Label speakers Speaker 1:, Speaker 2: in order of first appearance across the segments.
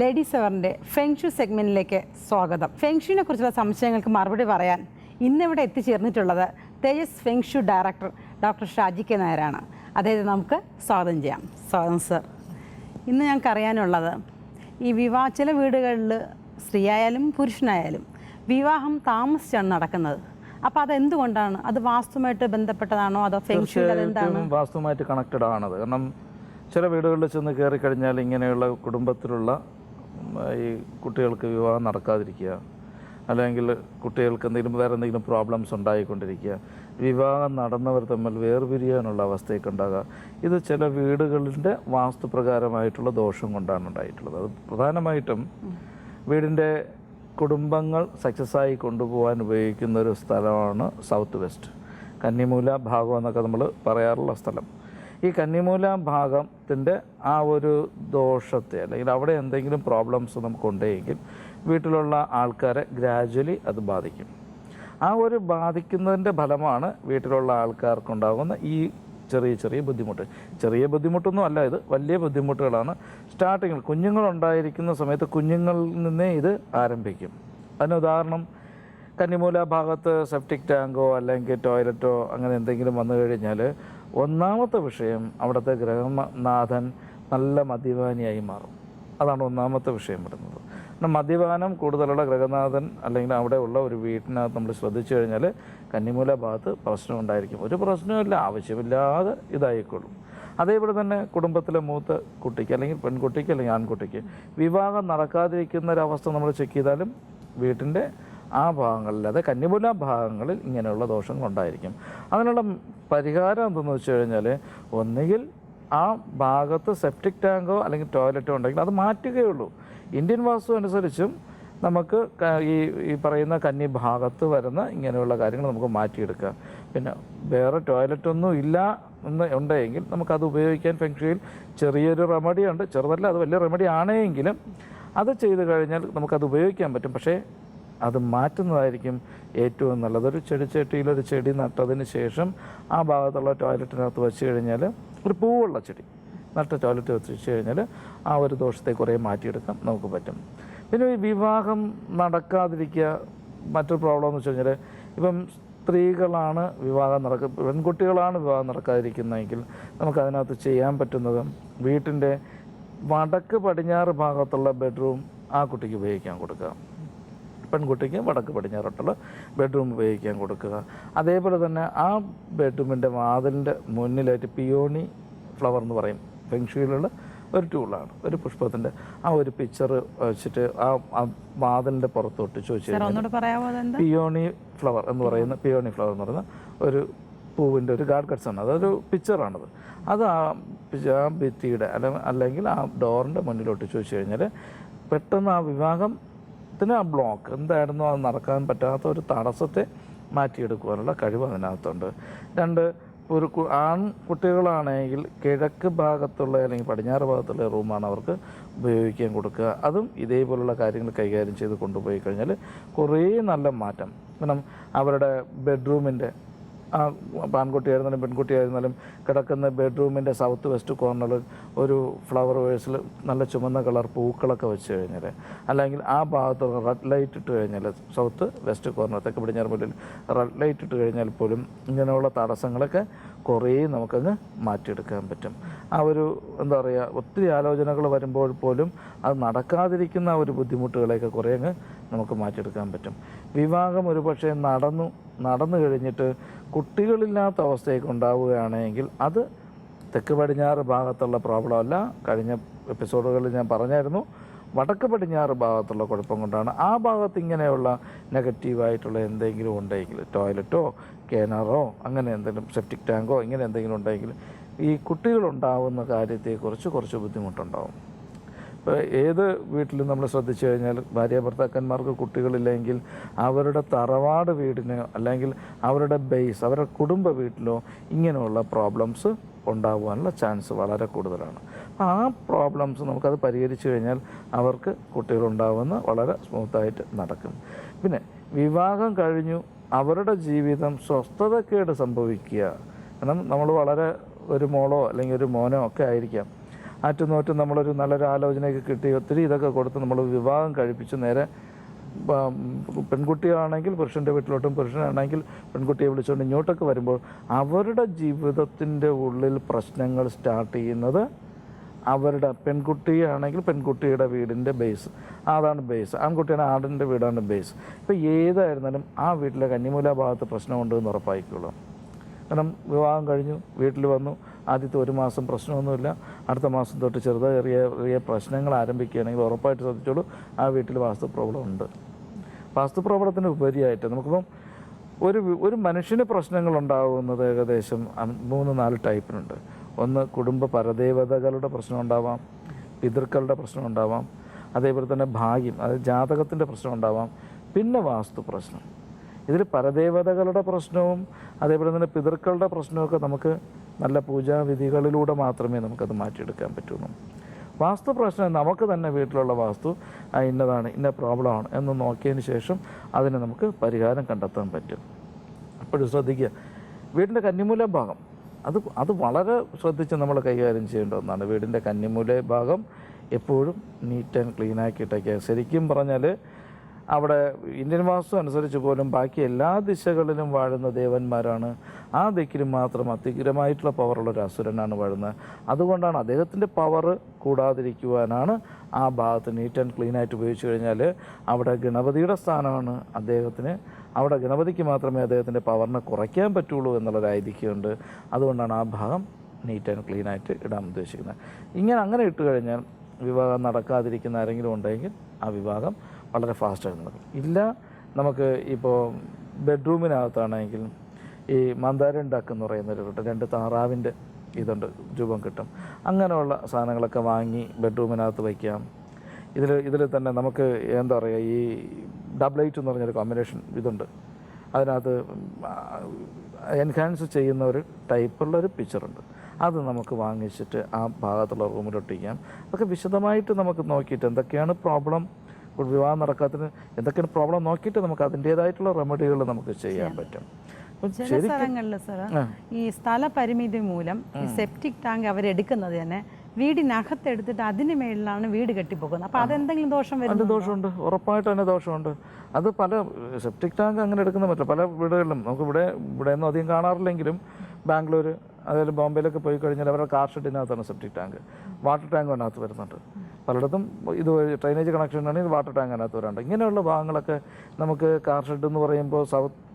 Speaker 1: Ladies സെവറിന്റെ feng shui സെഗ്മെന്റിലേക്ക് സ്വാഗതം. ഫെങ്ഷുവിനെ കുറിച്ചുള്ള സംശയങ്ങൾക്ക് മറുപടി പറയാൻ ഇന്നിവിടെ എത്തിച്ചേർന്നിട്ടുള്ളത് Tejas feng shui director doctor Shaji K നായരാണ്. അദ്ദേഹത്തെ നമുക്ക് സ്വാഗതം ചെയ്യാം. സ്വാഗതം സർ. ഇന്ന് ഞങ്ങൾക്ക് അറിയാനുള്ളത് ഈ വിവാഹ ചില വീടുകളിൽ സ്ത്രീയായാലും പുരുഷനായാലും വിവാഹം താമസിച്ചാണ് നടക്കുന്നത്. അപ്പോൾ അത് എന്തുകൊണ്ടാണ് അത് വാസ്തുമായിട്ട് ബന്ധപ്പെട്ടതാണോ? അതോ
Speaker 2: എന്താണ് വാസ്തുമായിട്ട് കണക്റ്റഡ് ആണത് കാരണം ചില വീടുകളിൽ ചെന്ന് കയറി കഴിഞ്ഞാൽ ഇങ്ങനെയുള്ള കുടുംബത്തിലുള്ള ഈ കുട്ടികൾക്ക് വിവാഹം നടക്കാതിരിക്കുക. അല്ലെങ്കിൽ കുട്ടികൾക്ക് എന്തെങ്കിലും വേറെ എന്തെങ്കിലും പ്രോബ്ലംസ് ഉണ്ടായിക്കൊണ്ടിരിക്കുക. വിവാഹം നടന്നവർ തമ്മിൽ വേർപിരിയാനുള്ള അവസ്ഥയൊക്കെ ഉണ്ടാകുക. ഇത് ചില വീടുകളിന്റെ വാസ്തുപ്രകാരമായിട്ടുള്ള ദോഷം കൊണ്ടാണ് ഉണ്ടായിട്ടുള്ളത്. അത് പ്രധാനമായിട്ടും വീടിന്റെ കുടുംബങ്ങൾ സക്സസ് ആയി കൊണ്ടുപോകാൻ ഉപയോഗിക്കുന്ന ഒരു സ്ഥലമാണ് സൗത്ത് വെസ്റ്റ് കന്നിമൂല ഭാഗം എന്നൊക്കെ നമ്മൾ പറയാറുള്ള സ്ഥലം. ഈ കന്നിമൂല ഭാഗത്തിന്റെ ആ ഒരു ദോഷത്തെ അല്ലെങ്കിൽ അവിടെ എന്തെങ്കിലും പ്രോബ്ലംസ് നമുക്കുണ്ടെങ്കിൽ വീട്ടിലുള്ള ആൾക്കാരെ ഗ്രാജ്വലി അത് ബാധിക്കും. ആ ഒരു ബാധിക്കുന്നതിന്റെ ഫലമാണ് വീട്ടിലുള്ള ആൾക്കാർക്കുണ്ടാകുന്ന ഈ ചെറിയ ചെറിയ ബുദ്ധിമുട്ട്. ചെറിയ ബുദ്ധിമുട്ടൊന്നും അല്ല ഇത് വലിയ ബുദ്ധിമുട്ടുകളാണ്. സ്റ്റാർട്ടിങ്ങിൽ കുഞ്ഞുങ്ങളുണ്ടായിരിക്കുന്ന സമയത്ത് കുഞ്ഞുങ്ങളിൽ നിന്നേ ഇത് ആരംഭിക്കും. അതിന് ഉദാഹരണം കന്നിമൂല ഭാഗത്ത് സെപ്റ്റിക് ടാങ്കോ അല്ലെങ്കിൽ ടോയ്ലറ്റോ അങ്ങനെ എന്തെങ്കിലും വന്നു കഴിഞ്ഞാൽ ഒന്നാമത്തെ വിഷയം അവിടുത്തെ ഗ്രഹനാഥൻ നല്ല മദ്യപാനിയായി മാറും. അതാണ് ഒന്നാമത്തെ വിഷയം വരുന്നത്. മദ്യപാനം കൂടുതലുള്ള ഗ്രഹനാഥൻ അല്ലെങ്കിൽ ഉള്ള ഒരു വീട്ടിനകത്ത് നമ്മൾ ശ്രദ്ധിച്ചു കഴിഞ്ഞാൽ കന്നിമൂല ഭാഗത്ത് പ്രശ്നം ഉണ്ടായിരിക്കും. ഒരു പ്രശ്നമില്ല ആവശ്യമില്ലാതെ ഇതായിക്കൊള്ളും. അതേപോലെ തന്നെ കുടുംബത്തിലെ മൂത്ത കുട്ടിക്ക് അല്ലെങ്കിൽ പെൺകുട്ടിക്ക് അല്ലെങ്കിൽ ആൺകുട്ടിക്ക് വിവാഹം നടക്കാതിരിക്കുന്ന ഒരവസ്ഥ നമ്മൾ ചെക്ക് ചെയ്താലും വീട്ടിന്റെ ആ ഭാഗങ്ങളിൽ അത് കന്യപുല ഭാഗങ്ങളിൽ ഇങ്ങനെയുള്ള ദോഷങ്ങൾ ഉണ്ടായിരിക്കും. അതിനുള്ള പരിഹാരം എന്തെന്ന് വെച്ച് കഴിഞ്ഞാൽ ഒന്നുകിൽ ആ ഭാഗത്ത് സെപ്റ്റിക് ടാങ്കോ അല്ലെങ്കിൽ ടോയ്ലറ്റോ ഉണ്ടെങ്കിൽ അത് മാറ്റുകയുള്ളൂ ഇന്ത്യൻ വാസ്തു അനുസരിച്ചും നമുക്ക് ഈ ഈ പറയുന്ന കന്നി ഭാഗത്ത് വരുന്ന ഇങ്ങനെയുള്ള കാര്യങ്ങൾ നമുക്ക് മാറ്റിയെടുക്കാം. പിന്നെ വേറെ ടോയ്ലറ്റൊന്നും ഇല്ല എന്ന് ഉണ്ടെങ്കിൽ നമുക്കത് ഉപയോഗിക്കാൻ ഫെങ്ഷയിൽ ചെറിയൊരു റെമഡി ഉണ്ട്. ചെറുതല്ല അത് വലിയ റെമഡി ആണെങ്കിലും അത് ചെയ്ത് കഴിഞ്ഞാൽ നമുക്കത് ഉപയോഗിക്കാൻ പറ്റും. പക്ഷേ അത് മാറ്റുന്നതായിരിക്കും ഏറ്റവും നല്ലത്. ഒരു ചെടിച്ചട്ടിയിൽ ഒരു ചെടി നട്ടതിന് ശേഷം ആ ഭാഗത്തുള്ള ടോയ്ലറ്റിനകത്ത് വെച്ച് കഴിഞ്ഞാൽ ഒരു പൂവുള്ള ചെടി നട്ട ടോയ്ലറ്റ് വെച്ച് കഴിഞ്ഞാൽ ആ ഒരു ദോഷത്തെ കുറേ മാറ്റിയെടുക്കാൻ നമുക്ക് പറ്റും. പിന്നെ ഈ വിവാഹം നടക്കാതിരിക്കുക മറ്റൊരു പ്രോബ്ലം എന്ന് വെച്ച് കഴിഞ്ഞാൽ ഇപ്പം സ്ത്രീകളാണ് വിവാഹം നടക്ക പെൺകുട്ടികളാണ് വിവാഹം നടക്കാതിരിക്കുന്നതെങ്കിൽ നമുക്കതിനകത്ത് ചെയ്യാൻ പറ്റുന്നത് വീട്ടിന്റെ വടക്ക് പടിഞ്ഞാറ് ഭാഗത്തുള്ള ബെഡ്റൂം ആ കുട്ടിക്ക് ഉപയോഗിക്കാൻ കൊടുക്കുക. പെൺകുട്ടിക്ക് വടക്ക് പടിഞ്ഞാറോട്ടുള്ള ബെഡ്റൂം ഉപയോഗിക്കാൻ കൊടുക്കുക. അതേപോലെ തന്നെ ആ ബെഡ്റൂമിന്റെ വാതിലിന്റെ മുന്നിലായിട്ട് പിയോണി ഫ്ലവർ എന്ന് പറയും. ഫെങ്ഷുയിലുള്ള ഒരു ടൂളാണ് ഒരു പുഷ്പത്തിന്റെ ആ ഒരു പിക്ചർ വെച്ചിട്ട് ആ വാതിലിന്റെ പുറത്തോട്ട് ചോദിച്ചു കഴിഞ്ഞാൽ പിയോണി ഫ്ലവർ എന്ന് പറയുന്ന പിയോണി ഫ്ലവർ എന്ന് പറയുന്ന ഒരു പൂവിന്റെ ഒരു ഗാഡ് കട്ട്സ് ആണ്. അതൊരു പിക്ചറാണത്. അത് ആ ആ ഭിത്തിയുടെ അല്ല അല്ലെങ്കിൽ ആ ഡോറിന്റെ മുന്നിലോട്ട് ചോദിച്ചു കഴിഞ്ഞാൽ പെട്ടെന്ന് ആ വിവാഹത്തിന് ആ ബ്ലോക്ക് എന്തായിരുന്നു അത് നടക്കാൻ പറ്റാത്ത ഒരു തടസ്സത്തെ മാറ്റിയെടുക്കുവാനുള്ള കഴിവ് അതിനകത്തുണ്ട്. രണ്ട് ഒരു ആൺകുട്ടികളാണെങ്കിൽ കിഴക്ക് ഭാഗത്തുള്ള അല്ലെങ്കിൽ പടിഞ്ഞാറ് ഭാഗത്തുള്ള റൂമാണ് അവർക്ക് ഉപയോഗിക്കാൻ കൊടുക്കുക. അതും ഇതേപോലുള്ള കാര്യങ്ങൾ കൈകാര്യം ചെയ്ത് കൊണ്ടുപോയി കഴിഞ്ഞാൽ കുറേ നല്ല മാറ്റം. കാരണം അവരുടെ ബെഡ്റൂമിന്റെ ആ ആൺകുട്ടിയായിരുന്നാലും പെൺകുട്ടിയായിരുന്നാലും കിടക്കുന്ന ബെഡ്റൂമിന്റെ സൗത്ത് വെസ്റ്റ് കോർണറിൽ ഒരു ഫ്ലവർ വേഴ്സിൽ നല്ല ചുമന്ന കളർ പൂക്കളൊക്കെ വെച്ച് കഴിഞ്ഞാൽ അല്ലെങ്കിൽ ആ ഭാഗത്ത് റെഡ് ലൈറ്റ് ഇട്ട് കഴിഞ്ഞാൽ സൗത്ത് വെസ്റ്റ് കോർണർ തെക്ക് പടിഞ്ഞാറ് മുന്നിൽ റെഡ് ലൈറ്റ് ഇട്ട് കഴിഞ്ഞാൽ പോലും ഇങ്ങനെയുള്ള തടസ്സങ്ങളൊക്കെ കുറേ നമുക്കങ്ങ് മാറ്റിയെടുക്കാൻ പറ്റും. ആ ഒരു എന്താ പറയുക ഒത്തിരി ആലോചനകൾ വരുമ്പോൾ പോലും അത് നടക്കാതിരിക്കുന്ന ഒരു ബുദ്ധിമുട്ടുകളെയൊക്കെ കുറേ അങ്ങ് നമുക്ക് മാറ്റിയെടുക്കാൻ പറ്റും. വിവാഹം ഒരു പക്ഷേ നടന്നു നടന്നു കഴിഞ്ഞിട്ട് കുട്ടികളില്ലാത്ത അവസ്ഥയൊക്കെ ഉണ്ടാവുകയാണെങ്കിൽ അത് തെക്ക് പടിഞ്ഞാറ് ഭാഗത്തുള്ള പ്രോബ്ലമല്ല. കഴിഞ്ഞ എപ്പിസോഡുകളിൽ ഞാൻ പറഞ്ഞായിരുന്നു വടക്ക് പടിഞ്ഞാറ് ഭാഗത്തുള്ള കുഴപ്പം കൊണ്ടാണ്. ആ ഭാഗത്ത് ഇങ്ങനെയുള്ള നെഗറ്റീവായിട്ടുള്ള എന്തെങ്കിലും ഉണ്ടെങ്കിൽ ടോയ്ലറ്റോ കിണറോ അങ്ങനെ എന്തെങ്കിലും സെപ്റ്റിക് ടാങ്കോ ഇങ്ങനെ എന്തെങ്കിലും ഉണ്ടെങ്കിൽ ഈ കുട്ടികളുണ്ടാവുന്ന കാര്യത്തെക്കുറിച്ച് കുറച്ച് ബുദ്ധിമുട്ടുണ്ടാവും. ഇപ്പോൾ ഏത് വീട്ടിലും നമ്മൾ ശ്രദ്ധിച്ചു കഴിഞ്ഞാൽ ഭാര്യ ഭർത്താക്കന്മാർക്ക് കുട്ടികളില്ലെങ്കിൽ അവരുടെ തറവാട് വീടിനോ അല്ലെങ്കിൽ അവരുടെ ബേസ് അവരുടെ കുടുംബ വീട്ടിലോ ഇങ്ങനെയുള്ള പ്രോബ്ലംസ് ഉണ്ടാകുവാനുള്ള ചാൻസ് വളരെ കൂടുതലാണ്. ആ പ്രോബ്ലംസ് നമുക്കത് പരിഹരിച്ചു കഴിഞ്ഞാൽ അവർക്ക് കുട്ടികളുണ്ടാവുന്ന വളരെ സ്മൂത്തായിട്ട് നടക്കും. പിന്നെ വിവാഹം കഴിഞ്ഞു അവരുടെ ജീവിതം സ്വസ്ഥതക്കേട് സംഭവിക്കുക. കാരണം നമ്മൾ വളരെ ഒരു മോളോ അല്ലെങ്കിൽ ഒരു മോനോ ഒക്കെ ആയിരിക്കാം. ആറ്റുനോറ്റ് നമ്മളൊരു നല്ലൊരു ആലോചനയൊക്കെ കിട്ടി. ഒത്തിരി ഇതൊക്കെ കൊടുത്ത് നമ്മൾ വിവാഹം കഴിപ്പിച്ച് നേരെ പെൺകുട്ടിയാണെങ്കിൽ പുരുഷന്റെ വീട്ടിലോട്ടും പുരുഷനാണെങ്കിൽ പെൺകുട്ടിയെ വിളിച്ചുകൊണ്ട് ഇങ്ങോട്ടൊക്കെ വരുമ്പോൾ അവരുടെ ജീവിതത്തിന്റെ ഉള്ളിൽ പ്രശ്നങ്ങൾ സ്റ്റാർട്ട് ചെയ്യുന്നത് അവരുടെ പെൺകുട്ടിയാണെങ്കിൽ പെൺകുട്ടിയുടെ വീടിന്റെ ബേസ് അതാണ് ബേസ് ആൺകുട്ടിയാണ് ആടിന്റെ വീടാണ് ബേസ് ഇപ്പോൾ ഏതായിരുന്നാലും ആ വീട്ടിലെ കന്നിമൂല ഭാഗത്ത് പ്രശ്നമുണ്ട് എന്ന് ഉറപ്പായിക്കോളും. കാരണം വിവാഹം കഴിഞ്ഞു വീട്ടിൽ വന്നു ആദ്യത്തെ ഒരു മാസം പ്രശ്നമൊന്നുമില്ല. അടുത്ത മാസം തൊട്ട് ചെറുതായ ചെറിയ ചെറിയ പ്രശ്നങ്ങൾ ആരംഭിക്കുകയാണെങ്കിൽ ഉറപ്പായിട്ട് ശ്രദ്ധിച്ചോളൂ. ആ വീട്ടിൽ വാസ്തു പ്രോബ്ലം ഉണ്ട്. വാസ്തു പ്രോബ്ലത്തിന് ഉപരിയായിട്ട് നമുക്കിപ്പം ഒരു ഒരു മനുഷ്യന് പ്രശ്നങ്ങൾ ഉണ്ടാകുന്നത് ഏകദേശം മൂന്ന് നാല് ടൈപ്പിനുണ്ട്. ഒന്ന് കുടുംബ പരദേവതകളുടെ പ്രശ്നം ഉണ്ടാവാം പിതൃക്കളുടെ പ്രശ്നം ഉണ്ടാവാം അതേപോലെ തന്നെ ഭാഗ്യം അതായത് ജാതകത്തിന്റെ പ്രശ്നം ഉണ്ടാവാം പിന്നെ വാസ്തു പ്രശ്നം. ഇതിൽ പരദേവതകളുടെ പ്രശ്നവും അതേപോലെ തന്നെ പിതൃക്കളുടെ പ്രശ്നവും ഒക്കെ നമുക്ക് നല്ല പൂജാവിധികളിലൂടെ മാത്രമേ നമുക്കത് മാറ്റിയെടുക്കാൻ പറ്റുള്ളൂ. വാസ്തു പ്രശ്നം നമുക്ക് തന്നെ വീട്ടിലുള്ള വാസ്തു ഇന്നതാണ് ഇന്ന പ്രോബ്ലമാണ് എന്ന് നോക്കിയതിന് ശേഷം അതിനെ നമുക്ക് പരിഹാരം കണ്ടെത്താൻ പറ്റും. അപ്പോഴും ശ്രദ്ധിക്കുക. വീടിന്റെ കന്നിമൂല ഭാഗം അത് അത് വളരെ ശ്രദ്ധിച്ച് നമ്മൾ കൈകാര്യം ചെയ്യേണ്ട ഒന്നാണ്. വീടിന്റെ കന്നിമൂല ഭാഗം എപ്പോഴും നീറ്റ് ആൻഡ് ക്ലീൻ ആക്കിയിട്ടൊക്കെ ശരിക്കും പറഞ്ഞാൽ അവിടെ ഇന്ത്യൻ വാസ്തു അനുസരിച്ച് പോലും ബാക്കി എല്ലാ ദിശകളിലും വാഴുന്ന ദേവന്മാരാണ്. ആ ദിക്കിലും മാത്രം അത്യുഗ്രമായിട്ടുള്ള പവറുള്ള ഒരു അസുരനാണ് വാഴുന്നത്. അതുകൊണ്ടാണ് അദ്ദേഹത്തിന്റെ പവർ കൂടാതിരിക്കുവാനാണ് ആ ഭാഗത്ത് നീറ്റ് ആൻഡ് ക്ലീൻ ആയിട്ട് ഉപയോഗിച്ച് കഴിഞ്ഞാൽ അവിടെ ഗണപതിയുടെ സ്ഥാനമാണ് അദ്ദേഹത്തിന്. അവിടെ ഗണപതിക്ക് മാത്രമേ അദ്ദേഹത്തിന്റെ പവറിനെ കുറയ്ക്കാൻ പറ്റുള്ളൂ എന്നുള്ളൊരു ഐതിഹ്യമുണ്ട്. അതുകൊണ്ടാണ് ആ ഭാഗം നീറ്റ് ആൻഡ് ക്ലീൻ ആയിട്ട് ഇടാൻ ഉദ്ദേശിക്കുന്നത്. ഇങ്ങനെ അങ്ങനെ ഇട്ട് കഴിഞ്ഞാൽ വിവാഹം നടക്കാതിരിക്കുന്ന ആരെങ്കിലും ഉണ്ടെങ്കിൽ ആ വിവാഹം വളരെ ഫാസ്റ്റായിട്ട് നടക്കും. ഇല്ല നമുക്ക് ഇപ്പോൾ ബെഡ്റൂമിനകത്താണെങ്കിൽ ഈ മന്ദാരം ഡക്ക് എന്ന് പറയുന്നൊരു കിട്ടും രണ്ട് താറാവിന്റെ ഇതുണ്ട് രൂപം കിട്ടും. അങ്ങനെയുള്ള സാധനങ്ങളൊക്കെ വാങ്ങി ബെഡ്റൂമിനകത്ത് വയ്ക്കാം ഇതിൽ ഇതിൽ തന്നെ നമുക്ക് എന്താ പറയുക ഈ ഡബ്ലൈറ്റ് എന്ന് പറഞ്ഞൊരു കോമ്പിനേഷൻ ഇതുണ്ട്. അതിനകത്ത് എൻഹാൻസ് ചെയ്യുന്ന ഒരു ടൈപ്പുള്ള ഒരു പിക്ചറുണ്ട് അത് നമുക്ക് വാങ്ങിച്ചിട്ട് ആ ഭാഗത്തുള്ള റൂമിലൊട്ടിക്കാം അതൊക്കെ വിശദമായിട്ട് നമുക്ക് നോക്കിയിട്ട് എന്തൊക്കെയാണ് പ്രോബ്ലം വിവാഹം നടക്കാത്തതിന് എന്തൊക്കെയാണ് പ്രോബ്ലം നോക്കിയിട്ട് നമുക്ക് അതിന്റേതായിട്ടുള്ള റെമഡികൾ നമുക്ക് ചെയ്യാൻ പറ്റും.
Speaker 1: ചില സ്ഥലങ്ങളിൽ സാർ ഈ സ്ഥല പരിമിതി മൂലം ഈ സെപ്റ്റിക് ടാങ്ക് അവരെടുക്കുന്നത് തന്നെ വീടിനകത്തെടുത്തിട്ട് അതിന് മേളിലാണ് വീട് കെട്ടിപ്പോകുന്നത് അപ്പൊ അതെന്തെങ്കിലും ദോഷം
Speaker 2: അതിന്റെ
Speaker 1: വരുന്നു
Speaker 2: ദോഷമുണ്ട്. ഉറപ്പായിട്ട് തന്നെ ദോഷമുണ്ട്. അത് പല സെപ്റ്റിക് ടാങ്ക് അങ്ങനെ എടുക്കുന്ന പറ്റില്ല. പല വീടുകളിലും നമുക്ക് ഇവിടെ ഇവിടെ ഒന്നും അധികം കാണാറില്ലെങ്കിലും ബാംഗ്ലൂർ അതായത് ബോംബെയിലൊക്കെ പോയി കഴിഞ്ഞാൽ അവരുടെ കാർ ഷെഡിനകത്താണ് സെപ്റ്റിക് ടാങ്ക് വാട്ടർ ടാങ്ക് അതിനകത്ത് വരുന്നുണ്ട്. പലയിടത്തും ഇത് ഡ്രൈനേജ് കണക്ഷൻ ആണെങ്കിൽ വാട്ടർ ടാങ്ക് വരാണ്ട് ഇങ്ങനെയുള്ള ഭാഗങ്ങളൊക്കെ നമുക്ക് കാർ ഷെഡ് എന്ന് പറയുമ്പോൾ സൗത്ത്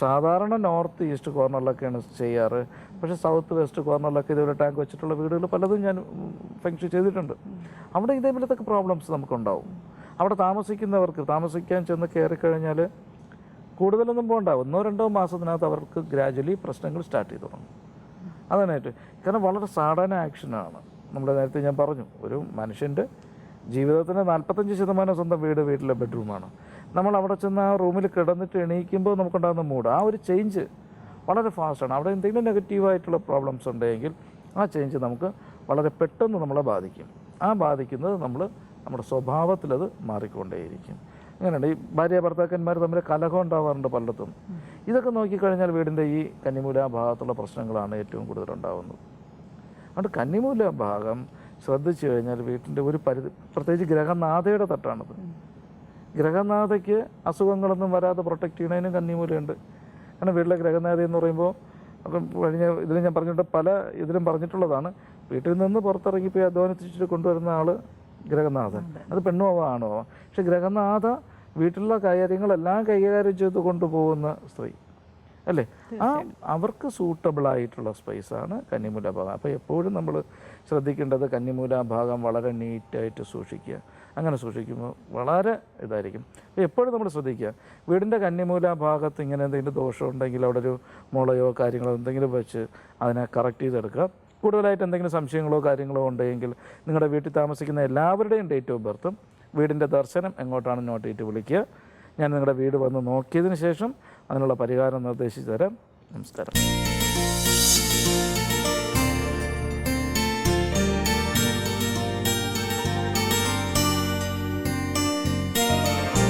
Speaker 2: സാധാരണ നോർത്ത് ഈസ്റ്റ് കോർണറിലൊക്കെയാണ് ചെയ്യാറ്. പക്ഷേ സൗത്ത് വെസ്റ്റ് കോർണറിലൊക്കെ ഇതുപോലെ ടാങ്ക് വെച്ചിട്ടുള്ള വീടുകൾ പലതും ഞാൻ ഫങ്ഷൻ ചെയ്തിട്ടുണ്ട്. അവിടെ ഇതേപോലത്തെ പ്രോബ്ലംസ് നമുക്കുണ്ടാവും. അവിടെ താമസിക്കുന്നവർക്ക് താമസിക്കാൻ ചെന്ന് കയറിക്കഴിഞ്ഞാൽ കൂടുതലൊന്നും പോകണ്ട ഒന്നോ രണ്ടോ മാസത്തിനകത്ത് അവർക്ക് ഗ്രാജ്വലി പ്രശ്നങ്ങൾ സ്റ്റാർട്ട് ചെയ്ത് തുടങ്ങും. അതാണായിട്ട് കാരണം വളരെ സാധാരണ ആക്ഷനാണ് നമ്മൾ നേരത്തെ ഞാൻ പറഞ്ഞു ഒരു മനുഷ്യന്റെ ജീവിതത്തിന്റെ നാൽപ്പത്തഞ്ച് ശതമാനം സ്വന്തം വീട് വീട്ടിലെ ബെഡ്റൂമാണ് നമ്മൾ അവിടെ ചെന്ന് ആ റൂമിൽ കിടന്നിട്ട് എണീക്കുമ്പോൾ നമുക്കുണ്ടാകുന്ന മൂഡ് ആ ഒരു ചേഞ്ച് വളരെ ഫാസ്റ്റാണ് അവിടെ എന്തെങ്കിലും നെഗറ്റീവായിട്ടുള്ള പ്രോബ്ലംസ് ഉണ്ടെങ്കിൽ ആ ചേഞ്ച് നമുക്ക് വളരെ പെട്ടെന്ന് നമ്മളെ ബാധിക്കും. ആ ബാധിക്കുന്നത് നമ്മൾ നമ്മുടെ സ്വഭാവത്തിലത് മാറിക്കൊണ്ടേയിരിക്കും. അങ്ങനെയുണ്ട്. ഈ ഭാര്യ ഭർത്താക്കന്മാർ തമ്മിൽ കലഹം ഉണ്ടാവാറുണ്ട് പലയിടത്തും. ഇതൊക്കെ നോക്കിക്കഴിഞ്ഞാൽ വീടിന്റെ ഈ കന്നിമൂല ഭാഗത്തുള്ള പ്രശ്നങ്ങളാണ് ഏറ്റവും കൂടുതൽ ഉണ്ടാകുന്നത് അതുകൊണ്ട് കന്നിമൂല ഭാഗം ശ്രദ്ധിച്ചു കഴിഞ്ഞാൽ വീട്ടിന്റെ ഒരു പരിധി പ്രത്യേകിച്ച് ഗ്രഹനാഥയുടെ തട്ടാണത്. ഗ്രഹനാഥയ്ക്ക് അസുഖങ്ങളൊന്നും വരാതെ പ്രൊട്ടക്റ്റ് ചെയ്യണതിനും കന്നിമൂലയുണ്ട്. കാരണം വീട്ടിലെ ഗ്രഹനാഥ എന്ന് പറയുമ്പോൾ അപ്പം കഴിഞ്ഞ ഇതിൽ ഞാൻ പറഞ്ഞിട്ട് പല ഇതിലും പറഞ്ഞിട്ടുള്ളതാണ്. വീട്ടിൽ നിന്ന് പുറത്തിറങ്ങി പോയി അധ്വാനിച്ചിട്ട് കൊണ്ടുവരുന്ന ആൾ ഗ്രഹനാഥൻ. അത് പെണ്ണോ ആണോ? പക്ഷെ ഗ്രഹനാഥ വീട്ടിലുള്ള കാര്യങ്ങളെല്ലാം കൈകാര്യം ചെയ്ത് കൊണ്ടുപോകുന്ന സ്ത്രീ. അല്ലേ? ആ അവർക്ക് സൂട്ടബിൾ ആയിട്ടുള്ള സ്പേസാണ് കന്നിമൂല ഭാഗം. അപ്പോൾ എപ്പോഴും നമ്മൾ ശ്രദ്ധിക്കേണ്ടത് കന്നിമൂല ഭാഗം വളരെ നീറ്റായിട്ട് സൂക്ഷിക്കുക. അങ്ങനെ സൂക്ഷിക്കുമ്പോൾ വളരെ ഇതായിരിക്കും. അപ്പോൾ എപ്പോഴും നമ്മൾ ശ്രദ്ധിക്കുക. വീടിന്റെ കന്നിമൂല ഭാഗത്ത് ഇങ്ങനെ എന്തെങ്കിലും ദോഷം ഉണ്ടെങ്കിൽ അവിടെ ഒരു മുളയോ കാര്യങ്ങളോ എന്തെങ്കിലും വെച്ച് അതിനെ കറക്റ്റ് ചെയ്തെടുക്കുക. കൂടുതലായിട്ട് എന്തെങ്കിലും സംശയങ്ങളോ കാര്യങ്ങളോ ഉണ്ടെങ്കിൽ നിങ്ങളുടെ വീട്ടിൽ താമസിക്കുന്ന എല്ലാവരുടെയും ഡേറ്റ് ഓഫ് ബർത്തും വീടിന്റെ ദർശനം എങ്ങോട്ടാണ് നോട്ട് ചെയ്തിട്ട് വിളിക്കുക. ഞാൻ നിങ്ങളുടെ വീട് വന്ന് നോക്കിയതിന് ശേഷം അതിനുള്ള പരിഹാരം നിർദ്ദേശിച്ചു തരാം. നമസ്കാരം.